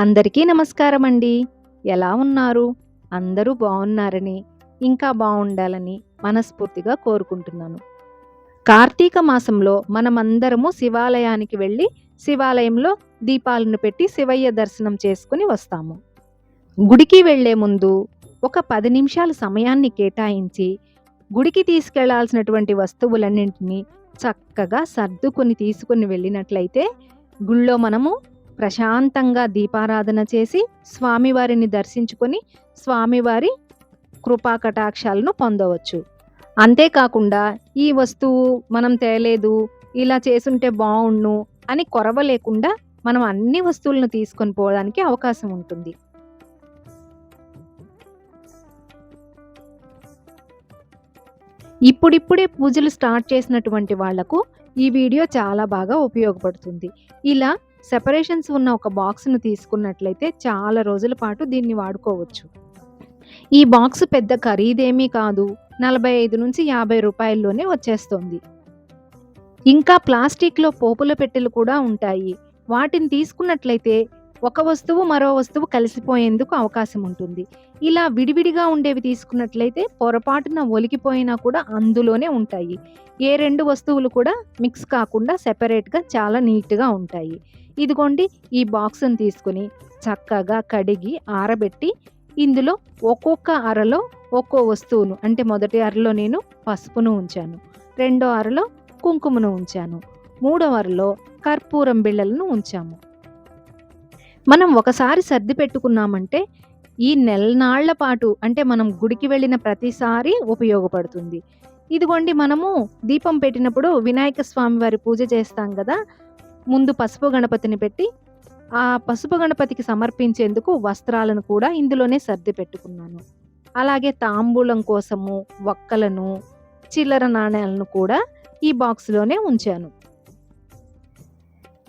అందరికీ నమస్కారం అండి ఎలా ఉన్నారు? అందరూ బాగున్నారని ఇంకా బాగుండాలని మనస్ఫూర్తిగా కోరుకుంటున్నాను. కార్తీక మాసంలో మనమందరము శివాలయానికి వెళ్ళి శివాలయంలో దీపాలను పెట్టి శివయ్య దర్శనం చేసుకుని వస్తాము. గుడికి వెళ్ళే ముందు ఒక పది నిమిషాల సమయాన్ని కేటాయించి గుడికి తీసుకెళ్ళాల్సినటువంటి వస్తువులన్నింటినీ చక్కగా సర్దుకొని తీసుకుని వెళ్ళినట్లయితే గుళ్ళో మనము ప్రశాంతంగా దీపారాధన చేసి స్వామివారిని దర్శించుకొని స్వామివారి కృపా కటాక్షాలను పొందవచ్చు. అంతేకాకుండా ఈ వస్తువు మనం తేలేదు ఇలా చేసుంటే బాగుండు అని కొరవ లేకుండా మనం అన్ని వస్తువులను తీసుకొని పోవడానికి అవకాశం ఉంటుంది. ఇప్పుడిప్పుడే పూజలు స్టార్ట్ చేసినటువంటి వాళ్ళకు ఈ వీడియో చాలా బాగా ఉపయోగపడుతుంది. ఇలా సెపరేషన్స్ ఉన్న ఒక బాక్స్ను తీసుకున్నట్లయితే చాలా రోజుల పాటు దీన్ని వాడుకోవచ్చు. ఈ బాక్స్ పెద్ద ఖరీదేమీ కాదు. నలభై ఐదు నుంచి యాభై రూపాయల్లోనే వచ్చేస్తుంది. ఇంకా ప్లాస్టిక్లో పోపుల పెట్టెలు కూడా ఉంటాయి. వాటిని తీసుకున్నట్లయితే ఒక వస్తువు మరో వస్తువు కలిసిపోయేందుకు అవకాశం ఉంటుంది. ఇలా విడివిడిగా ఉండేవి తీసుకున్నట్లయితే పొరపాటున ఒలికిపోయినా కూడా అందులోనే ఉంటాయి. ఏ రెండు వస్తువులు కూడా మిక్స్ కాకుండా సెపరేట్గా చాలా నీట్గా ఉంటాయి. ఇదిగోండి ఈ బాక్స్ని తీసుకుని చక్కగా కడిగి ఆరబెట్టి ఇందులో ఒక్కొక్క అరలో ఒక్కో వస్తువును అంటే మొదటి అరలో నేను పసుపును ఉంచాను రెండో అరలో కుంకుమను ఉంచాను మూడో అరలో కర్పూరం బిళ్ళలను ఉంచాము. మనం ఒకసారి సర్ది పెట్టుకున్నామంటే ఈ నెలనాళ్ళ పాటు అంటే మనం గుడికి వెళ్ళిన ప్రతిసారి ఉపయోగపడుతుంది. ఇదిగోండి మనము దీపం పెట్టినప్పుడు వినాయక స్వామి వారి పూజ చేస్తాం కదా ముందు పసుపు గణపతిని పెట్టి ఆ పసుపు గణపతికి సమర్పించేందుకు వస్త్రాలను కూడా ఇందులోనే సర్ది పెట్టుకున్నాను. అలాగే తాంబూలం కోసము వక్కలను చిల్లర నాణ్యాలను కూడా ఈ బాక్స్లోనే ఉంచాను.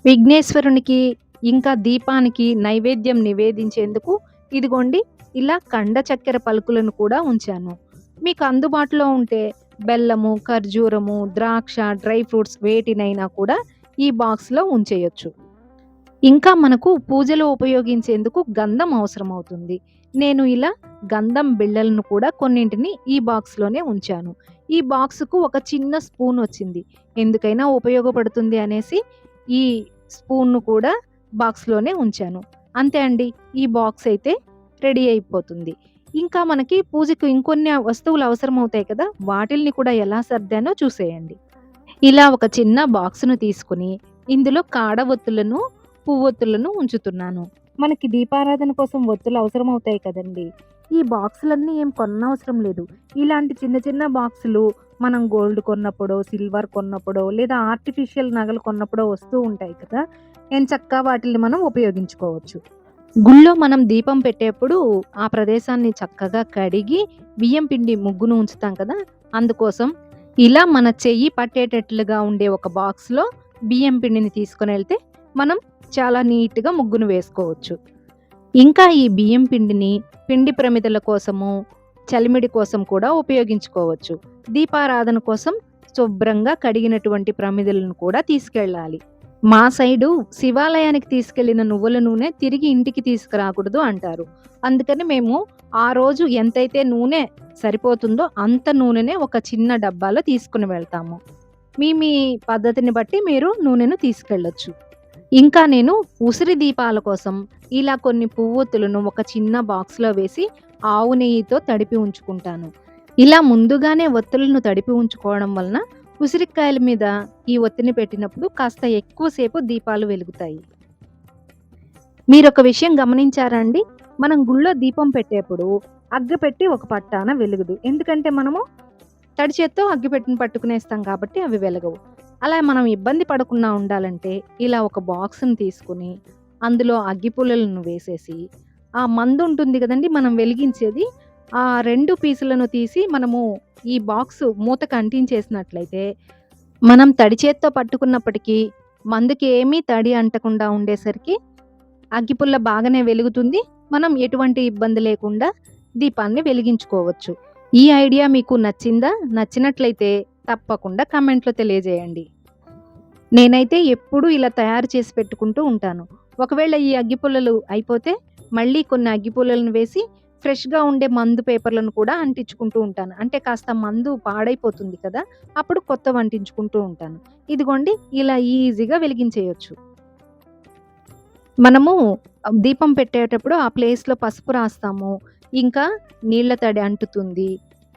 విఘ్నేశ్వరునికి ఇంకా దీపానికి నైవేద్యం నివేదించేందుకు ఇదిగోండి ఇలా కండ చక్కెర పలుకులను కూడా ఉంచాను. మీకు అందుబాటులో ఉంటే బెల్లము ఖర్జూరము ద్రాక్ష డ్రై ఫ్రూట్స్ వేటినైనా కూడా ఈ బాక్స్లో ఉంచేయచ్చు. ఇంకా మనకు పూజలో ఉపయోగించేందుకు గంధం అవసరం అవుతుంది నేను ఇలా గంధం బిళ్ళలను కూడా కొన్నింటిని ఈ బాక్స్లోనే ఉంచాను. ఈ బాక్స్కు ఒక చిన్న స్పూన్ వచ్చింది. ఎందుకైనా ఉపయోగపడుతుంది అనేసి ఈ స్పూన్ను కూడా బాక్స్లోనే ఉంచాను. అంతే అండి ఈ బాక్స్ అయితే రెడీ అయిపోతుంది. ఇంకా మనకి పూజకు ఇంకొన్ని వస్తువులు అవసరం అవుతాయి కదా వాటిల్ని కూడా ఎలా సర్దానో చూసేయండి. ఇలా ఒక చిన్న బాక్స్ను తీసుకుని ఇందులో కాడ ఒత్తులను పువ్వొత్తులను ఉంచుతున్నాను. మనకి దీపారాధన కోసం ఒత్తులు అవసరం అవుతాయి కదండి. ఈ బాక్సులన్నీ ఏం కొనవసరం లేదు. ఇలాంటి చిన్న చిన్న బాక్సులు మనం గోల్డ్ కొన్నప్పుడో సిల్వర్ కొన్నప్పుడో లేదా ఆర్టిఫిషియల్ నగలు కొన్నప్పుడో వస్తూ ఉంటాయి కదా చక్కగా వాటిని మనం ఉపయోగించుకోవచ్చు. గుళ్ళో మనం దీపం పెట్టేప్పుడు ఆ ప్రదేశాన్ని చక్కగా కడిగి బియ్యం పిండి ముగ్గును ఉంచుతాం కదా అందుకోసం ఇలా మన చెయ్యి పట్టేటట్లుగా ఉండే ఒక బాక్స్లో బియ్యం పిండిని తీసుకొని వెళ్తే మనం చాలా నీట్గా ముగ్గును వేసుకోవచ్చు. ఇంకా ఈ బియ్యం పిండిని పిండి ప్రమిదల కోసము చలిమిడి కోసం కూడా ఉపయోగించుకోవచ్చు. దీపారాధన కోసం శుభ్రంగా కడిగినటువంటి ప్రమిదలను కూడా తీసుకెళ్ళాలి. మా సైడు శివాలయానికి తీసుకెళ్ళిన నువ్వుల నూనె తిరిగి ఇంటికి తీసుకురాకూడదు అంటారు. అందుకని మేము ఆ రోజు ఎంతైతే నూనె సరిపోతుందో అంత నూనెనే ఒక చిన్న డబ్బాలో తీసుకుని వెళ్తాము. మీ మీ పద్ధతిని బట్టి మీరు నూనెను తీసుకెళ్ళొచ్చు. ఇంకా నేను ఉసిరి దీపాల కోసం ఇలా కొన్ని పువ్వొత్తులను ఒక చిన్న బాక్స్లో వేసి ఆవు నెయ్యితో తడిపి ఉంచుకుంటాను. ఇలా ముందుగానే ఒత్తులను తడిపి ఉంచుకోవడం వలన ఉసిరికాయల మీద ఈ ఒత్తిని పెట్టినప్పుడు కాస్త ఎక్కువసేపు దీపాలు వెలుగుతాయి. మీరు ఒక విషయం గమనించారా అండి? మనం గుళ్ళో దీపం పెట్టేప్పుడు అగ్గి పెట్టి ఒక పట్టాన వెలుగుదు. ఎందుకంటే మనము తడి చేత్తో అగ్గిపెట్టిని పట్టుకునేస్తాం కాబట్టి అవి వెలగవు. అలా మనం ఇబ్బంది పడకుండా ఉండాలంటే ఇలా ఒక బాక్స్ని తీసుకుని అందులో అగ్గిపుల్లలను వేసేసి ఆ మందు ఉంటుంది కదండి మనం వెలిగించేది ఆ రెండు పీసులను తీసి మనము ఈ బాక్స్ మూతకు అంటించేసినట్లయితే మనం తడి చేత్తో పట్టుకున్నప్పటికీ మందుకి ఏమీ తడి అంటకుండా ఉండేసరికి అగ్గిపుల్ల బాగానే వెలుగుతుంది. మనం ఎటువంటి ఇబ్బంది లేకుండా దీపాన్ని వెలిగించుకోవచ్చు. ఈ ఐడియా మీకు నచ్చిందా? నచ్చినట్లయితే తప్పకుండా కమెంట్లో తెలియజేయండి. నేనైతే ఎప్పుడూ ఇలా తయారు చేసి పెట్టుకుంటూ ఉంటాను. ఒకవేళ ఈ అగ్గిపుల్లలు అయిపోతే మళ్ళీ కొన్ని అగ్గిపుల్లలను వేసి ఫ్రెష్‌గా ఉండే మందు పేపర్‌లను కూడా అంటించుకుంటూ ఉంటాను. అంటే కాస్త మందు పాడైపోతుంది కదా! అప్పుడు కొత్తవి అంటించుకుంటూ ఉంటాను. ఇదిగోండి ఇలా ఈజీగా వెలిగించేయొచ్చు. మనము దీపం పెట్టేటప్పుడు ఆ ప్లేస్‌లో పసుపు రాస్తాము. ఇంకా నీళ్ళ తడి అంటుతుంది.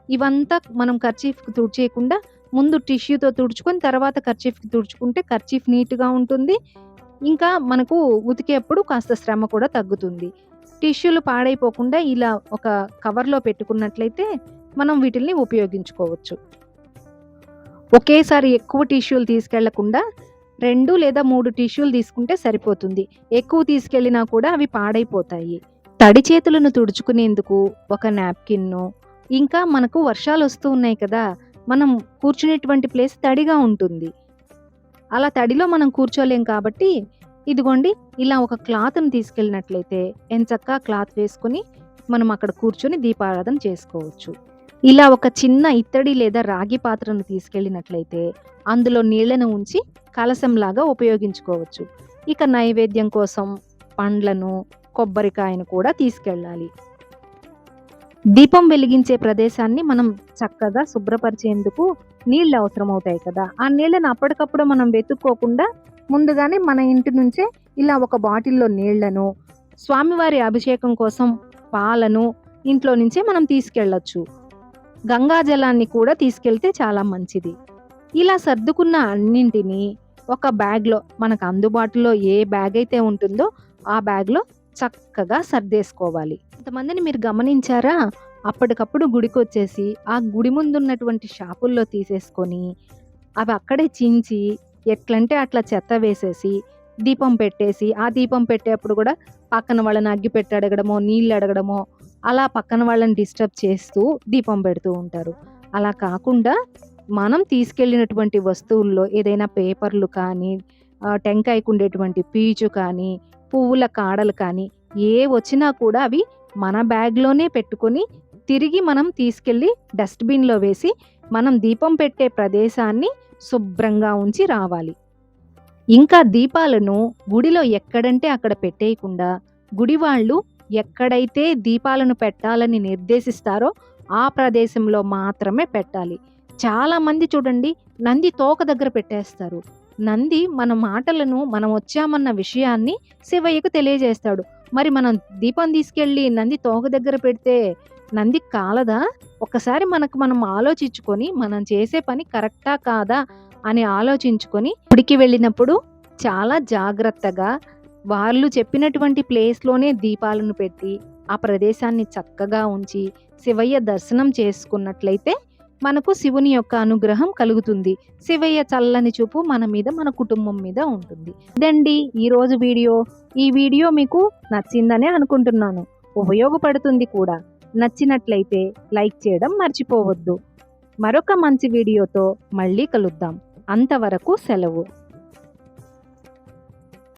ఇవంతా మనం కర్చీఫ్‌కి తుడిచేయకుండా ముందు టిష్యూతో తుడుచుకొని తర్వాత ఖర్చీఫ్కి తుడుచుకుంటే కర్చీఫ్ నీట్‌గా ఉంటుంది. ఇంకా మనకు ఉతికేప్పుడు కాస్త శ్రమ కూడా తగ్గుతుంది. టిష్యూలు పాడైపోకుండా ఇలా ఒక కవర్‌లో పెట్టుకున్నట్లయితే మనం వీటిల్ని ఉపయోగించుకోవచ్చు. ఒకేసారి ఎక్కువ టిష్యూలు తీసుకెళ్ళకుండా రెండు లేదా మూడు టిష్యూలు తీసుకుంటే సరిపోతుంది. ఎక్కువ తీసుకెళ్ళినా కూడా అవి పాడైపోతాయి. తడి చేతులను తుడుచుకునేందుకు ఒక నాప్కిన్ను, ఇంకా మనకు వర్షాలు వస్తూ ఉన్నాయి కదా! మనం కూర్చునేటువంటి ప్లేస్ తడిగా ఉంటుంది. అలా తడిలో మనం కూర్చోలేం కాబట్టి ఇదిగోండి ఇలా ఒక క్లాత్‌ని తీసుకెళ్ళినట్లయితే ఎంచక్కా క్లాత్ వేసుకొని మనం అక్కడ కూర్చొని దీపారాధన చేసుకోవచ్చు. ఇలా ఒక చిన్న ఇత్తడి లేదా రాగి పాత్రను తీసుకెళ్ళినట్లయితే అందులో నీళ్ళను ఉంచి కలశంలాగా ఉపయోగించుకోవచ్చు. ఇక నైవేద్యం కోసం పండ్లను, కొబ్బరికాయను కూడా తీసుకెళ్ళాలి. దీపం వెలిగించే ప్రదేశాన్ని మనం చక్కగా శుభ్రపరిచేందుకు నీళ్ళు అవసరం అవుతాయి కదా! ఆ నీళ్ళని అప్పటికప్పుడు మనం వెతుక్కోకుండా ముందుగానే మన ఇంటి నుంచే ఇలా ఒక బాటిల్‌లో నీళ్ళను, స్వామివారి అభిషేకం కోసం పాలను ఇంట్లో నుంచే మనం తీసుకెళ్ళొచ్చు. గంగా జలాన్ని కూడా తీసుకెళ్తే చాలా మంచిది. ఇలా సర్దుకున్న అన్నింటిని ఒక బ్యాగ్‌లో మనకు అందుబాటులో ఏ బ్యాగ్ అయితే ఉంటుందో ఆ బ్యాగ్‌లో చక్కగా సర్దేసుకోవాలి. కొంతమందిని మీరు గమనించారా? అప్పటికప్పుడు గుడికొచ్చేసి ఆ గుడి ముందు ఉన్నటువంటి షాపుల్లో తీసేసుకొని అవి అక్కడే చించి ఎట్లంటే అట్లా చెత్త వేసేసి దీపం పెట్టేసి ఆ దీపం పెట్టేప్పుడు కూడా పక్కన వాళ్ళని అగ్గిపెట్టి అడగడమో, నీళ్ళు అడగడమో అలా పక్కన వాళ్ళని డిస్టర్బ్ చేస్తూ దీపం పెడుతూ ఉంటారు. అలా కాకుండా మనం తీసుకెళ్ళినటువంటి వస్తువుల్లో ఏదైనా పేపర్‌లు కానీ, టెంకాయకు ఉండేటువంటి పీచు కానీ, పువ్వుల కాడలు కానీ ఏ వచ్చినా కూడా అవి మన బ్యాగ్‌లోనే పెట్టుకొని తిరిగి మనం తీసుకెళ్ళి డస్ట్‌బిన్‌లో వేసి మనం దీపం పెట్టే ప్రదేశాన్ని శుభ్రంగా ఉంచి రావాలి. ఇంకా దీపాలను గుడిలో ఎక్కడంటే అక్కడ పెట్టేయకుండా గుడి వాళ్ళు ఎక్కడైతే దీపాలను పెట్టాలని నిర్దేశిస్తారో ఆ ప్రదేశంలో మాత్రమే పెట్టాలి. చాలామంది చూడండి నంది తోక దగ్గర పెట్టేస్తారు. నంది మన మాటలను మనం వచ్చామన్న విషయాన్ని శివయ్యకు తెలియజేస్తాడు. మరి మనం దీపం తీసుకెళ్ళి నంది తోక దగ్గర పెడితే నంది కాలదా? ఒకసారి మనకు మనం ఆలోచించుకొని మనం చేసే పని కరెక్టా? కాదా? అని ఆలోచించుకొని గుడికి వెళ్ళినప్పుడు చాలా జాగ్రత్తగా వాళ్ళు చెప్పినటువంటి ప్లేస్‌లోనే దీపాలను పెట్టి ఆ ప్రదేశాన్ని చక్కగా ఉంచి శివయ్య దర్శనం చేసుకున్నట్లయితే మనకు శివుని యొక్క అనుగ్రహం కలుగుతుంది. శివయ్య చల్లని చూపు మన మీద, మన కుటుంబం మీద ఉంటుంది. ఇదండి ఈరోజు వీడియో. ఈ వీడియో మీకు నచ్చిందనే అనుకుంటున్నాను. ఉపయోగపడుతుంది కూడా. నచ్చినట్లయితే లైక్ చేయడం మర్చిపోవద్దు. మరొక మంచి వీడియోతో మళ్ళీ కలుద్దాం. అంతవరకు సెలవు.